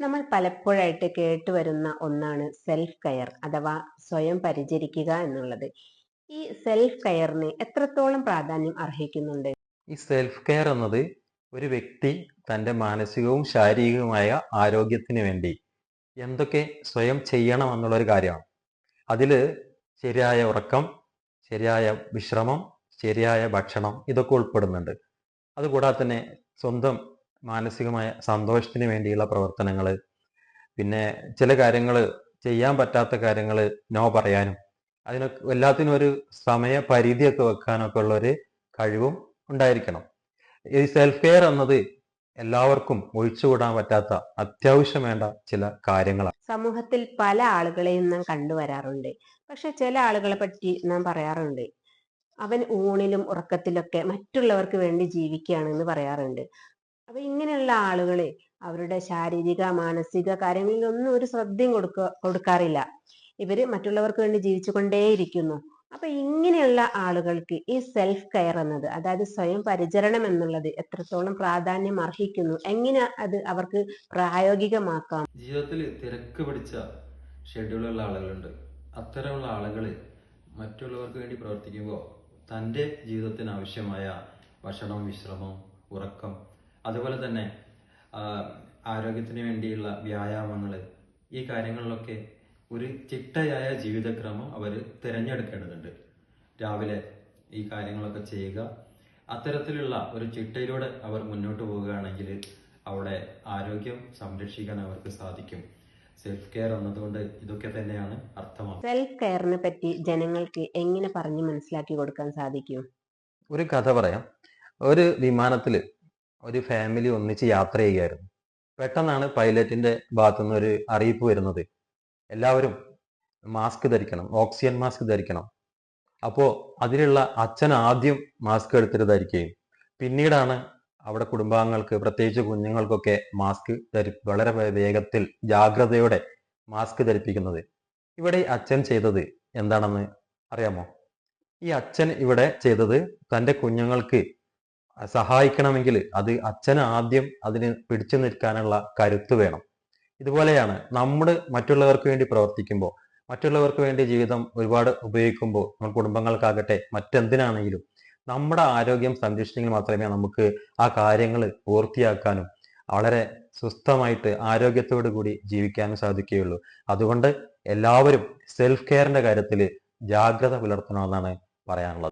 നമ്മൾ പലപ്പോഴായിട്ട് കേട്ടുവരുന്ന ഒന്നാണ് സെൽഫ് കെയർ അഥവാ സ്വയം പരിചരിക്കുക എന്നുള്ളത്. ഈ സെൽഫ് കെയറിന് എത്രത്തോളം പ്രാധാന്യം അർഹിക്കുന്നുണ്ട്? ഈ സെൽഫ് കെയർ എന്നത് ഒരു വ്യക്തി തന്റെ മാനസികവും ശാരീരികവുമായ ആരോഗ്യത്തിന് വേണ്ടി എന്തൊക്കെ സ്വയം ചെയ്യണം എന്നുള്ളൊരു കാര്യമാണ്. അതിൽ ശരിയായ ഉറക്കം ശരിയായ വിശ്രമം ശരിയായ ഭക്ഷണം ഇതൊക്കെ ഉൾപ്പെടുന്നുണ്ട്. അതുകൂടാതെ തന്നെ സ്വന്തം മാനസികമായ സന്തോഷത്തിന് വേണ്ടിയുള്ള പ്രവർത്തനങ്ങൾ പിന്നെ ചില കാര്യങ്ങൾ ചെയ്യാൻ പറ്റാത്ത കാര്യങ്ങൾ നോ പറയാനും. അതിനൊക്കെ എല്ലാത്തിനും ഒരു സമയ പരിധിയൊക്കെ വെക്കാനൊക്കെ ഉള്ള ഒരു കഴിവും ഉണ്ടായിരിക്കണം. ഈ സെൽഫ് കെയർ എന്നത് എല്ലാവർക്കും ഒഴിച്ചുകൂടാൻ പറ്റാത്ത അത്യാവശ്യം വേണ്ട ചില കാര്യങ്ങളാണ് സമൂഹത്തിൽ പല ആളുകളെയും നാം കണ്ടുവരാറുണ്ട് പക്ഷെ ചില ആളുകളെ പറ്റി നാം പറയാറുണ്ട്. അവൻ ഊണിലും ഉറക്കത്തിലൊക്കെ മറ്റുള്ളവർക്ക് വേണ്ടി ജീവിക്കുകയാണെന്ന് പറയാറുണ്ട്. അപ്പൊ ഇങ്ങനെയുള്ള ആളുകളെ അവരുടെ ശാരീരിക മാനസിക കാര്യങ്ങളിലൊന്നും ഒരു ശ്രദ്ധയും കൊടുക്ക കൊടുക്കാറില്ല. ഇവർ മറ്റുള്ളവർക്ക് വേണ്ടി ജീവിച്ചു കൊണ്ടേയിരിക്കുന്നു അപ്പൊ ഇങ്ങനെയുള്ള ആളുകൾക്ക് ഈ സെൽഫ് കെയർ എന്നത് അതായത് സ്വയം പരിചരണം എന്നുള്ളത് എത്രത്തോളം പ്രാധാന്യം അർഹിക്കുന്നു? എങ്ങനെ അത് അവർക്ക് പ്രായോഗികമാക്കാം? ജീവിതത്തിൽ തിരക്ക് പിടിച്ച ഷെഡ്യൂളുള്ള ആളുകളുണ്ട്. അത്തരമുള്ള ആളുകളെ മറ്റുള്ളവർക്ക് വേണ്ടി പ്രവർത്തിക്കുമ്പോൾ തന്റെ ജീവിതത്തിന് ആവശ്യമായ ഭക്ഷണം വിശ്രമം ഉറക്കം അതുപോലെ തന്നെ ആരോഗ്യത്തിന് വേണ്ടിയുള്ള വ്യായാമങ്ങൾ ഈ കാര്യങ്ങളിലൊക്കെ ഒരു ചിട്ടയായ ജീവിതക്രമം അവർ തിരഞ്ഞെടുക്കേണ്ടതുണ്ട്. രാവിലെ ഈ കാര്യങ്ങളൊക്കെ ചെയ്യുക. അത്തരത്തിലുള്ള ഒരു ചിട്ടയിലൂടെ അവർ മുന്നോട്ട് പോവുകയാണെങ്കിൽ അവിടെ ആരോഗ്യം സംരക്ഷിക്കാൻ അവർക്ക് സാധിക്കും. സെൽഫ് കെയർ എന്നതുകൊണ്ട് ഇതൊക്കെ തന്നെയാണ് അർത്ഥമാക്കുന്നത്. സെൽഫ് കെയറിനെ പറ്റി ജനങ്ങൾക്ക് എങ്ങനെ പറഞ്ഞു മനസ്സിലാക്കി കൊടുക്കാൻ സാധിക്കും? ഒരു കഥ പറയാം. ഒരു വിമാനത്തിൽ ഒരു ഫാമിലി ഒന്നിച്ച് യാത്ര ചെയ്യുകയായിരുന്നു. പെട്ടെന്നാണ് പൈലറ്റിന്റെ ഭാഗത്തു നിന്ന് ഒരു അറിയിപ്പ് വരുന്നത്. എല്ലാവരും മാസ്ക് ധരിക്കണം ഓക്സിജൻ മാസ്ക് ധരിക്കണം. അപ്പോൾ അതിലുള്ള അച്ഛൻ ആദ്യം മാസ്ക് എടുത്തിട്ട് ധരിക്കുകയും പിന്നീടാണ് അവിടെ കുടുംബാംഗങ്ങൾക്ക് പ്രത്യേകിച്ച് കുഞ്ഞുങ്ങൾക്കൊക്കെ മാസ്ക് ധരി വളരെ വേഗത്തിൽ ജാഗ്രതയോടെ മാസ്ക് ധരിപ്പിക്കുന്നത്. ഇവിടെ അച്ഛൻ ചെയ്തത് എന്താണെന്ന് അറിയാമോ? ഈ അച്ഛൻ ഇവിടെ ചെയ്തത് തന്റെ കുഞ്ഞുങ്ങൾക്ക് സഹായിക്കണമെങ്കിൽ അത് അച്ഛന് ആദ്യം അതിന് പിടിച്ചു നിൽക്കാനുള്ള കരുത്ത് വേണം. ഇതുപോലെയാണ് നമ്മൾ മറ്റുള്ളവർക്ക് വേണ്ടി പ്രവർത്തിക്കുമ്പോൾ മറ്റുള്ളവർക്ക് വേണ്ടി ജീവിതം ഒരുപാട് ഉപയോഗിക്കുമ്പോൾ നമ്മുടെ കുടുംബങ്ങൾക്കാകട്ടെ മറ്റെന്തിനാണെങ്കിലും നമ്മുടെ ആരോഗ്യം സംരക്ഷിച്ചെങ്കിൽ മാത്രമേ നമുക്ക് ആ കാര്യങ്ങൾ പൂർത്തിയാക്കാനും വളരെ സ്വസ്ഥമായിട്ട് ആരോഗ്യത്തോടു കൂടി ജീവിക്കാനും സാധിക്കുകയുള്ളൂ. അതുകൊണ്ട് എല്ലാവരും സെൽഫ് കെയറിന്റെ കാര്യത്തിൽ ജാഗ്രത പുലർത്തണമെന്നാണ് പറയാനുള്ളത്.